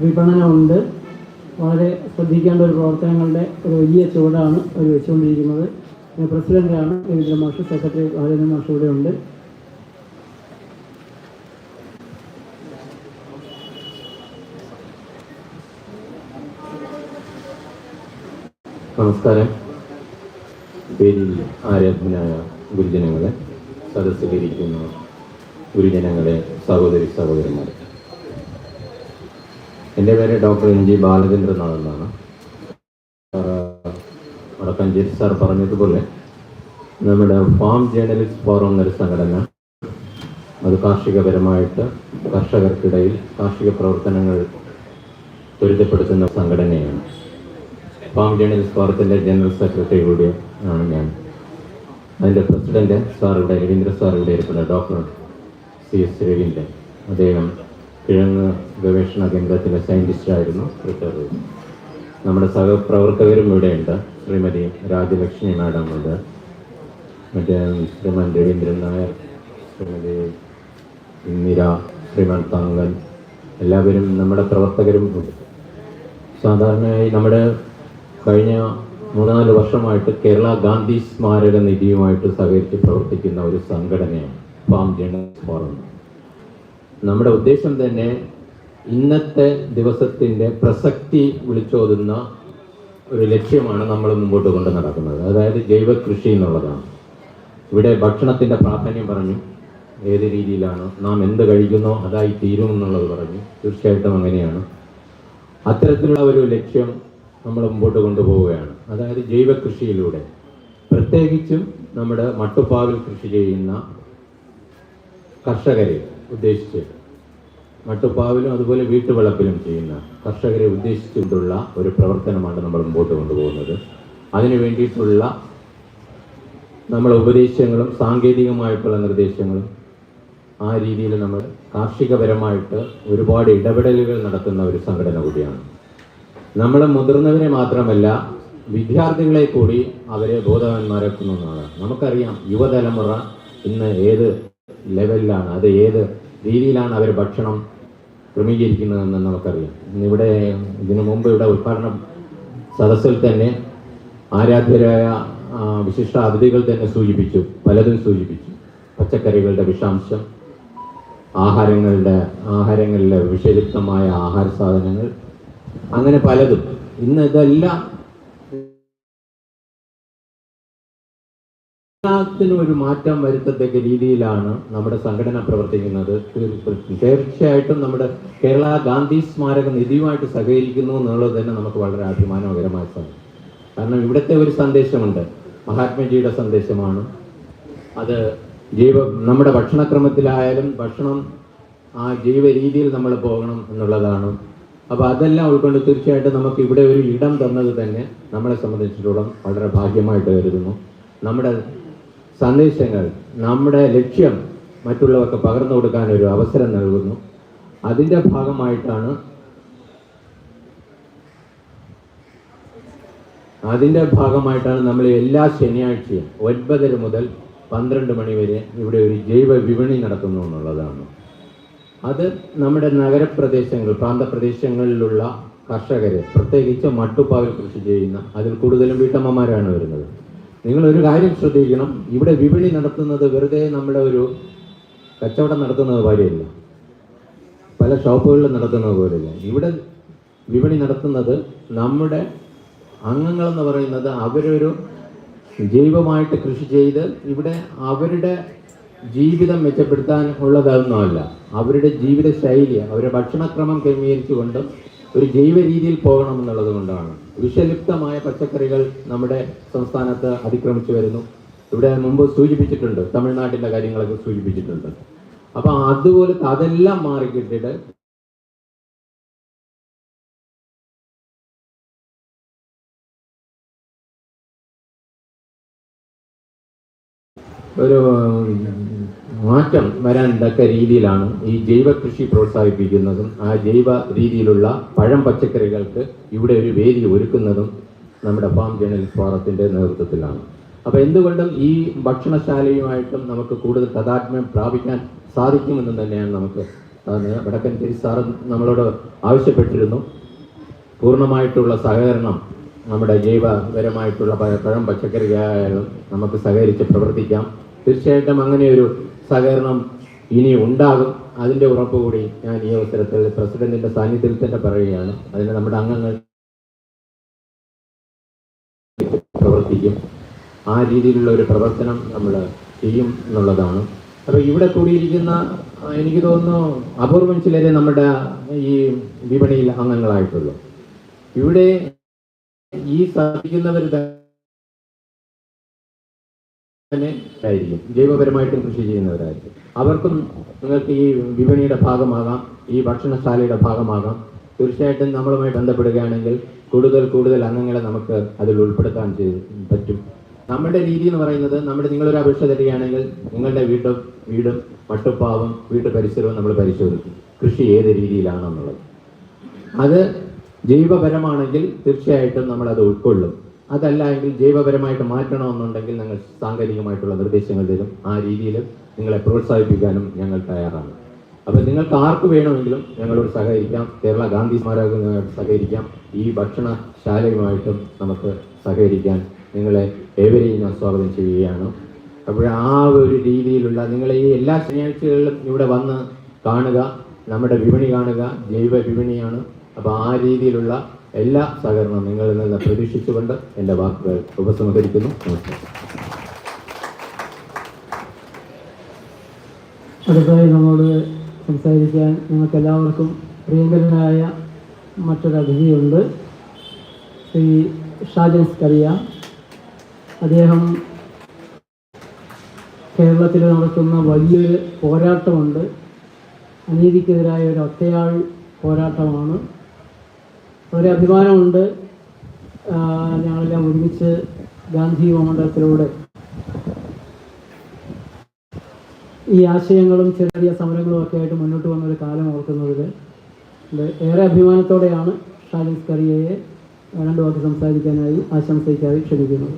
വിപണനമുണ്ട്. വളരെ ശ്രദ്ധിക്കേണ്ട ഒരു പ്രവർത്തനങ്ങളുടെ ഒരു വലിയ ചുവടാണ് അവർ വെച്ചുകൊണ്ടിരിക്കുന്നത്. പ്രസിഡന്റാണ് രവീന്ദ്ര മാഷ് സെക്രട്ടറി രാജേന്ദ്ര മാഷ് ഇവിടെ ഉണ്ട്. നമസ്കാരം. പേരിൽ ആരാധനായ ഗുരുജനങ്ങളെ സദസ്സിലിരിക്കുന്ന ഗുരുജനങ്ങളെ സഹോദരി സഹോദരന്മാരെ. എന്റെ പേര് ഡോക്ടർ എൻ ജി ബാലചന്ദ്രനാഥ് എന്നാണ്. വടക്കഞ്ചേരി സാർ പറഞ്ഞതുപോലെ നമ്മുടെ ഫാം ജേണലിസ്റ്റ് ഫോറം എന്നൊരു സംഘടന അത് കാർഷികപരമായിട്ട് കർഷകർക്കിടയിൽ കാർഷിക പ്രവർത്തനങ്ങൾ ത്വരിതപ്പെടുത്തുന്ന സംഘടനയാണ്. ഫാം ജേണലിസ്റ്റ് ഫോറത്തിന്റെ ജനറൽ സെക്രട്ടറി കൂടി ആണ് ഞാൻ. അതിന്റെ പ്രസിഡന്റ് സാർ ഇവിടെ രവീന്ദ്ര സാർ ഇവിടെ ഇരിക്കുന്ന ഡോക്ടർ സി എസ് രവീന്ദ്രൻ. അദ്ദേഹം കിഴങ്ങ് ഗവേഷണ കേന്ദ്രത്തിലെ സയന്റിസ്റ്റായിരുന്നു റിട്ടയർ നമ്മുടെ സഹപ്രവർത്തകരും ഇവിടെയുണ്ട്. ശ്രീമതി രാജലക്ഷ്മി മാഡം ഉണ്ട് മറ്റേ ശ്രീമാൻ രവീന്ദ്രൻ നായർ ശ്രീമതി ഇന്ദിര ശ്രീമാൻ താങ്കൻ എല്ലാവരും നമ്മുടെ പ്രവർത്തകരും ഉണ്ട്. സാധാരണയായി നമ്മുടെ കഴിഞ്ഞ മൂന്നാൽ വർഷമായിട്ട് കേരള ഗാന്ധി സ്മാരക നിധിയുമായിട്ട് സഹകരിച്ച് പ്രവർത്തിക്കുന്ന ഒരു സംഘടനയാണ് ഫാം ജേണലിസ്റ്റ് ഫോറം. നമ്മുടെ ഉദ്ദേശം തന്നെ ഇന്നത്തെ ദിവസത്തിന്റെ പ്രസക്തി വിളിച്ചോതുന്ന ഒരു ലക്ഷ്യമാണ് നമ്മൾ മുമ്പോട്ട് കൊണ്ട് നടക്കുന്നത്. അതായത് ജൈവ കൃഷി എന്നുള്ളതാണ്. ഇവിടെ ഭക്ഷണത്തിന്റെ പ്രാധാന്യം പറഞ്ഞു. ഏത് രീതിയിലാണ് നാം എന്ത് കഴിക്കുന്നോ അതായി തീരും എന്നുള്ളത് പറഞ്ഞു. തീർച്ചയായിട്ടും അങ്ങനെയാണ്. അത്തരത്തിലുള്ള ഒരു ലക്ഷ്യം നമ്മൾ മുമ്പോട്ട് കൊണ്ടുപോവുകയാണ്. അതായത് ജൈവ കൃഷിയിലൂടെ പ്രത്യേകിച്ചും നമ്മുടെ മട്ടുപ്പാവിൽ കൃഷി ചെയ്യുന്ന കർഷകരെ ഉദ്ദേശിച്ച് മട്ടുപ്പാവിലും അതുപോലെ വീട്ടുവളപ്പിലും ചെയ്യുന്ന കർഷകരെ ഉദ്ദേശിച്ചുകൊണ്ടുള്ള ഒരു പ്രവർത്തനമാണ് നമ്മൾ മുമ്പോട്ട് കൊണ്ടുപോകുന്നത്. അതിനു വേണ്ടിയിട്ടുള്ള നമ്മളെ ഉപദേശങ്ങളും സാങ്കേതികമായിട്ടുള്ള നിർദ്ദേശങ്ങളും ആ രീതിയിൽ നമ്മൾ കാർഷികപരമായിട്ട് ഒരുപാട് ഇടപെടലുകൾ നടത്തുന്ന ഒരു സംഘടന കൂടിയാണ്. നമ്മളെ മുതിർന്നവരെ മാത്രമല്ല വിദ്യാർത്ഥികളെ കൂടി അവരെ ബോധവാന്മാരാക്കുന്നതാണ് നമുക്കറിയാം യുവതലമുറ ഇന്ന് ഏത് ലെവലിലാണ് അത് ഏത് രീതിയിലാണ് അവർ ഭക്ഷണം ക്രമീകരിക്കുന്നതെന്ന് നമുക്കറിയാം. ഇന്നിവിടെ ഇതിനു മുമ്പ് ഇവിടെ ഉദ്ഘാടന സദസ്സിൽ തന്നെ ആരാധ്യരായ വിശിഷ്ട അതിഥികൾ തന്നെ സൂചിപ്പിച്ചു പലതും സൂചിപ്പിച്ചു. പച്ചക്കറികളുടെ വിഷാംശം ആഹാരങ്ങളുടെ ആഹാരങ്ങളിലെ വിഷലിപ്തമായ ആഹാര സാധനങ്ങൾ അങ്ങനെ പലതും. ഇന്ന് ഇതെല്ലാം ഒരു മാറ്റം വരുത്തത്തക്ക രീതിയിലാണ് നമ്മുടെ സംഘടന പ്രവർത്തിക്കുന്നത്. തീർ- തീർച്ചയായിട്ടും നമ്മുടെ കേരള ഗാന്ധി സ്മാരക നിധിയുമായിട്ട് സഹകരിക്കുന്നു എന്നുള്ളത് തന്നെ നമുക്ക് വളരെ അഭിമാനകരമായ സമയം കാരണം ഇവിടുത്തെ ഒരു സന്ദേശമുണ്ട്. മഹാത്മജിയുടെ സന്ദേശമാണ്. അത് ജൈവ നമ്മുടെ ഭക്ഷണക്രമത്തിലായാലും ഭക്ഷണം ആ ജൈവ രീതിയിൽ നമ്മൾ പോകണം എന്നുള്ളതാണ്. അപ്പോൾ അതെല്ലാം ഉൾക്കൊണ്ട് തീർച്ചയായിട്ടും നമുക്ക് ഇവിടെ ഒരു ഇടം തന്നത് തന്നെ നമ്മളെ സംബന്ധിച്ചിടത്തോളം വളരെ ഭാഗ്യമായിട്ട് കരുതുന്നു. നമ്മുടെ സന്ദേശങ്ങൾ നമ്മുടെ ലക്ഷ്യം മറ്റുള്ളവർക്ക് പകർന്നു കൊടുക്കാൻ ഒരു അവസരം നൽകുന്നു. അതിന്റെ ഭാഗമായിട്ടാണ് അതിന്റെ ഭാഗമായിട്ടാണ് നമ്മൾ എല്ലാ ശനിയാഴ്ചയും ഒൻപതര മുതൽ പന്ത്രണ്ട് മണി വരെ ഇവിടെ ഒരു ജൈവ വിപണി നടത്തുന്നു എന്നുള്ളതാണ്. അത് നമ്മുടെ നഗരപ്രദേശങ്ങൾ പ്രാന്തപ്രദേശങ്ങളിലുള്ള കർഷകരെ പ്രത്യേകിച്ച് മട്ടുപ്പാവിൽ കൃഷി ചെയ്യുന്ന അതിൽ കൂടുതലും വീട്ടമ്മമാരാണ് വരുന്നത്. നിങ്ങൾ ഒരു കാര്യം ശ്രദ്ധിക്കണം. ഇവിടെ വിപണി നടത്തുന്നത് വെറുതെ നമ്മുടെ ഒരു കച്ചവടം നടത്തുന്നത് പോലെയല്ല. പല ഷോപ്പുകളിലും നടത്തുന്നത് പോലെയല്ല. ഇവിടെ വിപണി നടത്തുന്നത് നമ്മുടെ അംഗങ്ങളെന്ന് പറയുന്നത് അവരൊരു ജൈവമായിട്ട് കൃഷി ചെയ്ത് ഇവിടെ അവരുടെ ജീവിതം മെച്ചപ്പെടുത്താൻ ഉള്ളതൊന്നുമല്ല. അവരുടെ ജീവിത ശൈലി അവരുടെ ഭക്ഷണക്രമം ക്രമീകരിച്ചുകൊണ്ട് ഒരു ജൈവ രീതിയിൽ പോകണം എന്നുള്ളത് കൊണ്ടാണ്. വിഷലിപ്തമായ പച്ചക്കറികൾ നമ്മുടെ സംസ്ഥാനത്ത് അതിക്രമിച്ചു വരുന്നു. ഇവിടെ മുമ്പ് സൂചിപ്പിച്ചിട്ടുണ്ട് തമിഴ്നാട്ടിന്റെ കാര്യങ്ങളൊക്കെ സൂചിപ്പിച്ചിട്ടുണ്ട്. അപ്പൊ അതുപോലെ അതെല്ലാം മാറിക്കിട്ടിട്ട് ഒരു മാറ്റം വരാൻ തക്ക രീതിയിലാണ് ഈ ജൈവ കൃഷി പ്രോത്സാഹിപ്പിക്കുന്നതും ആ ജൈവ രീതിയിലുള്ള പഴം പച്ചക്കറികൾക്ക് ഇവിടെ ഒരു വേദി ഒരുക്കുന്നതും നമ്മുടെ ഫാം ജേണൽ ഫോറത്തിന്റെ നേതൃത്വത്തിലാണ്. അപ്പോൾ എന്തുകൊണ്ടും ഈ ഭക്ഷണശാലയുമായിട്ടും നമുക്ക് കൂടുതൽ തദാത്മ്യം പ്രാപിക്കാൻ സാധിക്കുമെന്ന് തന്നെയാണ് നമുക്ക് വടക്കൻ തിരി സാറ് നമ്മളോട് ആവശ്യപ്പെട്ടിരുന്നു. പൂർണമായിട്ടുള്ള സഹകരണം നമ്മുടെ ജൈവപരമായിട്ടുള്ള പഴം പച്ചക്കറിയായാലും നമുക്ക് സഹകരിച്ച് പ്രവർത്തിക്കാം. തീർച്ചയായിട്ടും അങ്ങനെ ഒരു സഹകരണം ഇനി ഉണ്ടാകും. അതിന്റെ ഉറപ്പ് കൂടി ഞാൻ ഈ അവസരത്തിൽ പ്രസിഡന്റിന്റെ സാന്നിധ്യത്തിൽ തന്നെ പറയുകയാണ്. അതിന് നമ്മുടെ അംഗങ്ങൾ പ്രവർത്തിക്കും. ആ രീതിയിലുള്ള ഒരു പ്രവർത്തനം നമ്മൾ ചെയ്യും എന്നുള്ളതാണ്. അപ്പോൾ ഇവിടെ കൂടിയിരിക്കുന്ന എനിക്ക് തോന്നുന്നു അപൂർവം ചിലരെ നമ്മുടെ ഈ വിപണിയിൽ അംഗങ്ങളായിട്ടുള്ളൂ. ഇവിടെ ഈ സാധിക്കുന്നവർ തന്നെ ആയിരിക്കും. ജൈവപരമായിട്ടും കൃഷി ചെയ്യുന്നവരായിരിക്കും. അവർക്കും നിങ്ങൾക്ക് ഈ വിപണിയുടെ ഭാഗമാകാം ഈ ഭക്ഷണശാലയുടെ ഭാഗമാകാം. തീർച്ചയായിട്ടും നമ്മളുമായി ബന്ധപ്പെടുകയാണെങ്കിൽ കൂടുതൽ കൂടുതൽ അംഗങ്ങളെ നമുക്ക് അതിൽ ഉൾപ്പെടുത്താൻ പറ്റും. നമ്മുടെ രീതി എന്ന് പറയുന്നത് നമ്മുടെ നിങ്ങളൊരു അപേക്ഷ തരികയാണെങ്കിൽ നിങ്ങളുടെ വീട്ടും വീടും മട്ടുപ്പാവും വീട്ടു പരിസരവും നമ്മൾ പരിശോധിക്കും. കൃഷി ഏത് രീതിയിലാണെന്നുള്ളത്. അത് ജൈവപരമാണെങ്കിൽ തീർച്ചയായിട്ടും നമ്മൾ അത് ഉൾക്കൊള്ളും. അതല്ല എങ്കിൽ ജൈവപരമായിട്ട് മാറ്റണമെന്നുണ്ടെങ്കിൽ ഞങ്ങൾ സാങ്കേതികമായിട്ടുള്ള നിർദ്ദേശങ്ങൾ തരും. ആ രീതിയിൽ നിങ്ങളെ പ്രോത്സാഹിപ്പിക്കാനും ഞങ്ങൾ തയ്യാറാണ്. അപ്പം നിങ്ങൾക്ക് ആർക്ക് വേണമെങ്കിലും ഞങ്ങളോട് സഹകരിക്കാം. കേരള ഗാന്ധി സ്മാരകമായിട്ട് സഹകരിക്കാം. ഈ ഭക്ഷണശാലയുമായിട്ടും നമുക്ക് സഹകരിക്കാൻ നിങ്ങളെ ഏവരെയും ഞാൻ സ്വാഗതം ചെയ്യുകയാണ്. അപ്പോൾ ആ ഒരു രീതിയിലുള്ള നിങ്ങൾ ഈ എല്ലാ ശനിയാഴ്ചകളിലും ഇവിടെ വന്ന് കാണുക. നമ്മുടെ വിപണി കാണുക. ജൈവ വിപണിയാണ്. അപ്പോൾ ആ രീതിയിലുള്ള എല്ലാ സഹകരണവും നിങ്ങളിൽ നിന്ന് പ്രതീക്ഷിച്ചുകൊണ്ട് എന്റെ വാക്കുകൾ ഉപസംഹരിക്കുന്നു. അടുത്തതായി നമ്മോട് സംസാരിക്കാൻ നിങ്ങൾക്ക് എല്ലാവർക്കും പ്രിയങ്കരനായ മറ്റൊരു അതിഥിയുണ്ട്. ശ്രീ ഷാജൻസ് കറിയ അദ്ദേഹം കേരളത്തിൽ നടത്തുന്ന വലിയൊരു പോരാട്ടമുണ്ട്. അനീതിക്കെതിരായ ഒരു ഒറ്റയാൾ പോരാട്ടമാണ്. വളരെ അഭിമാനമുണ്ട്. ഞങ്ങളെല്ലാം ഒരുമിച്ച് ഗാന്ധി മണ്ഡലത്തിലൂടെ ഈ ആശയങ്ങളും ചെറിയ സമരങ്ങളും ഒക്കെ ആയിട്ട് മുന്നോട്ട് വന്ന ഒരു കാലം ഓർക്കുന്നതിൽ ഏറെ അഭിമാനത്തോടെയാണ് ഷാലിസ് കറിയയെ രണ്ടു വാക്ക് സംസാരിക്കാനായി ആശംസയ്ക്കായി ക്ഷണിക്കുന്നത്.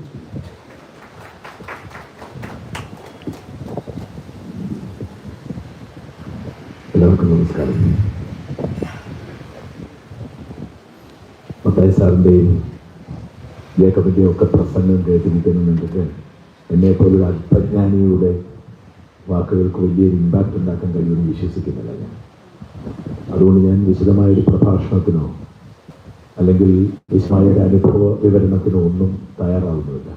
എല്ലാവർക്കും നമസ്കാരം. മത്തായി സാറിന്റെയും ജേക്കബിന്റെയും ഒക്കെ പ്രസംഗം കേട്ടിരിക്കുന്നുണ്ടെങ്കിൽ എന്നെപ്പോലൊരു അല്പജ്ഞാനിയുടെ വാക്കുകൾക്ക് വലിയൊരു ഇമ്പാക്റ്റ് ഉണ്ടാക്കാൻ കഴിയുമെന്ന് വിശ്വസിക്കുന്നില്ല ഞാൻ. അതുകൊണ്ട് ഞാൻ വിശദമായൊരു പ്രഭാഷണത്തിനോ അല്ലെങ്കിൽ വിശദമായ ഒരു അനുഭവ വിവരണത്തിനോ ഒന്നും തയ്യാറാവുന്നില്ല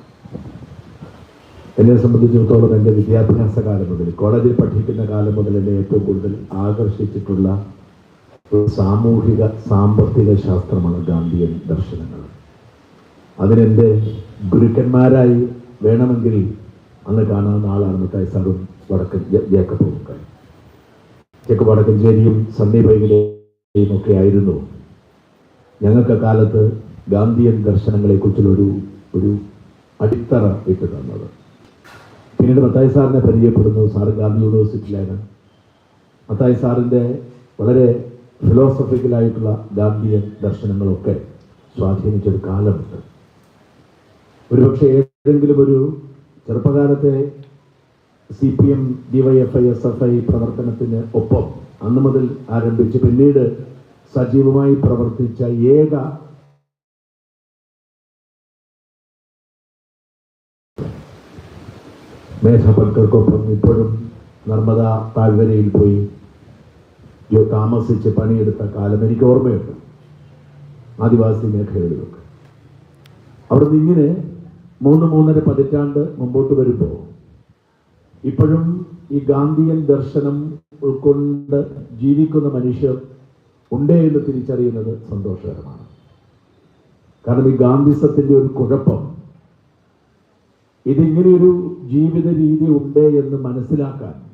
എന്നെ സംബന്ധിച്ചിടത്തോളം എന്റെ വിദ്യാഭ്യാസ കാലം മുതൽ കോളേജിൽ പഠിക്കുന്ന കാലം മുതൽ എന്നെ ഏറ്റവും കൂടുതൽ ആകർഷിച്ചിട്ടുള്ള സാമൂഹിക സാമ്പത്തിക ശാസ്ത്രമാണ് ഗാന്ധിയൻ ദർശനങ്ങൾ. അതിനെന്റെ ഗുരുക്കന്മാരായി വേണമെങ്കിൽ അന്ന് കാണാവുന്ന ആളാണ് മിഠായി സാറും വടക്കൻ ജേക്കബ് ഒക്കെ ജേക്കബ് വടക്കഞ്ചേരിയും സന്ദീപ് ഒക്കെ ആയിരുന്നു. ഞങ്ങൾക്ക് കാലത്ത് ഗാന്ധിയൻ ദർശനങ്ങളെക്കുറിച്ചുള്ളൊരു ഒരു അടിത്തറ ഇട്ട് തന്നത്. പിന്നീട് മത്തായി സാറിനെ പരിചയപ്പെടുന്നു. സാറ് ഗാന്ധി യൂണിവേഴ്സിറ്റിയിലാണ്. മത്തായി സാറിന്റെ വളരെ ഫിലോസഫിക്കലായിട്ടുള്ള ഗാന്ധിയൻ ദർശനങ്ങളൊക്കെ സ്വാധീനിച്ചൊരു കാലമുണ്ട്. ഒരുപക്ഷെ ഏതെങ്കിലും ഒരു ചെറുപ്പകാലത്തെ C P M D Y F I S F I പ്രവർത്തനത്തിന് ഒപ്പം അന്ന് മുതൽ ആരംഭിച്ച് പിന്നീട് സജീവമായി പ്രവർത്തിച്ച ഏക മേഘപൽക്കർക്കൊപ്പം ഇപ്പോഴും നർമ്മദ താഴ്വരയിൽ പോയി ജോ- താമസിച്ച് പണിയെടുത്ത കാലം എനിക്ക് ഓർമ്മയുണ്ട്. ആദിവാസി മേഖലകളിലൊക്കെ. അവിടുന്ന് ഇങ്ങനെ മൂന്ന് മൂന്നര പതിറ്റാണ്ട് മുമ്പോട്ട് വരുമ്പോൾ ഇപ്പോഴും ഈ ഗാന്ധിയൻ ദർശനം ഉൾക്കൊണ്ട് ജീവിക്കുന്ന മനുഷ്യർ ഉണ്ടേ എന്ന് തിരിച്ചറിയുന്നത് സന്തോഷകരമാണ്. കാരണം ഈ ഗാന്ധിസത്തിന്റെ ഒരു കുഴപ്പം ഇതിങ്ങനെയൊരു ജീവിത രീതി ഉണ്ട് എന്ന് മനസ്സിലാക്കാൻ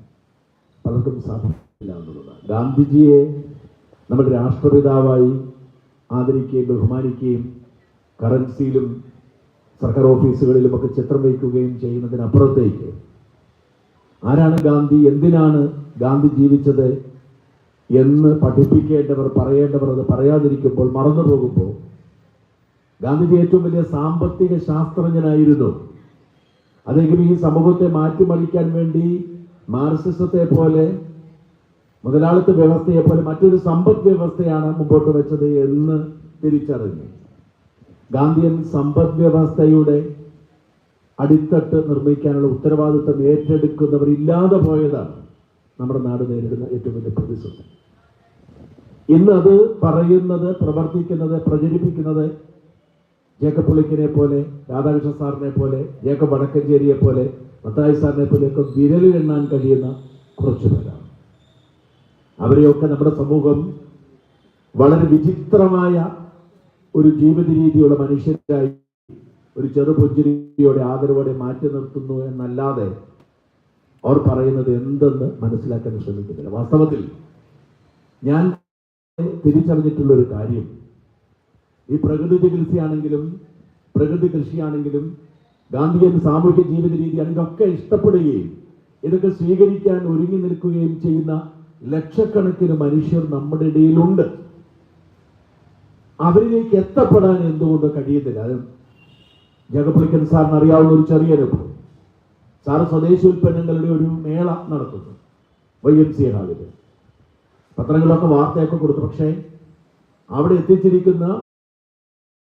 പലർക്കും സാധിക്കില്ല എന്നുള്ളതാണ്. ഗാന്ധിജിയെ നമ്മുടെ രാഷ്ട്രപിതാവായി ആദരിക്കുകയും ബഹുമാനിക്കുകയും കറൻസിയിലും സർക്കാർ ഓഫീസുകളിലുമൊക്കെ ചിത്രം വയ്ക്കുകയും ചെയ്യുന്നതിനപ്പുറത്തേക്ക് ആരാണ് ഗാന്ധി എന്തിനാണ് ഗാന്ധി ജീവിച്ചത് എന്ന് പഠിപ്പിക്കേണ്ടവർ പറയേണ്ടവർ അത് പറയാതിരിക്കുമ്പോൾ മറന്നു പോകുമ്പോൾ ഗാന്ധിജി ഏറ്റവും വലിയ സാമ്പത്തിക ശാസ്ത്രജ്ഞനായിരുന്നു. അതെങ്കിലും ഈ സമൂഹത്തെ മാറ്റിമറിക്കാൻ വേണ്ടി മാർക്സിസത്തെ പോലെ മുതലാളിത്ത വ്യവസ്ഥയെ പോലെ മറ്റൊരു സമ്പദ് വ്യവസ്ഥയാണ് മുമ്പോട്ട് വെച്ചത് എന്ന് തിരിച്ചറിഞ്ഞു. ഗാന്ധിയൻ സമ്പദ് വ്യവസ്ഥയുടെ അടിത്തട്ട് നിർമ്മിക്കാനുള്ള ഉത്തരവാദിത്വം ഏറ്റെടുക്കുന്നവർ ഇല്ലാതെ പോയതാണ് നമ്മുടെ നാട് നേരിടുന്ന ഏറ്റവും വലിയ പ്രതിസന്ധി. ഇന്ന് അത് പറയുന്നത് പ്രവർത്തിക്കുന്നത് പ്രചരിപ്പിക്കുന്നത് ജേക്കബ് പുളിക്കിനെ പോലെ രാധാകൃഷ്ണ സാറിനെ പോലെ ജേക്കബ് വടക്കഞ്ചേരിയെ പോലെ മത്തായി സാറിനെ പോലെയൊക്കെ വിരലിൽ എണ്ണാൻ കഴിയുന്ന കുറച്ചു പേരാണ്. അവരെയൊക്കെ നമ്മുടെ സമൂഹം വളരെ വിചിത്രമായ ഒരു ജീവിത രീതിയുള്ള മനുഷ്യരായി ഒരു ചെറുപുഞ്ചിരിയോടെ ആദരവോടെ മാറ്റി നിർത്തുന്നു എന്നല്ലാതെ അവർ പറയുന്നത് എന്തെന്ന് മനസ്സിലാക്കാൻ ശ്രമിക്കുന്നില്ല. വാസ്തവത്തിൽ ഞാൻ തിരിച്ചറിഞ്ഞിട്ടുള്ള ഒരു കാര്യം. ഈ പ്രകൃതി ചികിത്സയാണെങ്കിലും പ്രകൃതി കൃഷിയാണെങ്കിലും ഗാന്ധിയൻ സാമൂഹ്യ ജീവിത രീതിയാണെങ്കിലും ഒക്കെ ഇഷ്ടപ്പെടുകയും ഇതൊക്കെ സ്വീകരിക്കാൻ ഒരുങ്ങി നിൽക്കുകയും ചെയ്യുന്ന ലക്ഷക്കണക്കിന് മനുഷ്യർ നമ്മുടെ ഇടയിലുണ്ട്. അവരിലേക്ക് എത്തപ്പെടാൻ എന്തുകൊണ്ട് കഴിയുന്നില്ല? അത് ജഗപ്പളിക്കൻ സാറിന് അറിയാവുന്ന ഒരു ചെറിയ അനുഭവം. സാറ് സ്വദേശി ഉൽപ്പന്നങ്ങളുടെ ഒരു മേള നടത്തുന്നു വൈ എം സി ഹാളിൽ പത്രങ്ങളൊക്കെ വാർത്തയൊക്കെ കൊടുത്തു പക്ഷേ അവിടെ എത്തിച്ചിരിക്കുന്ന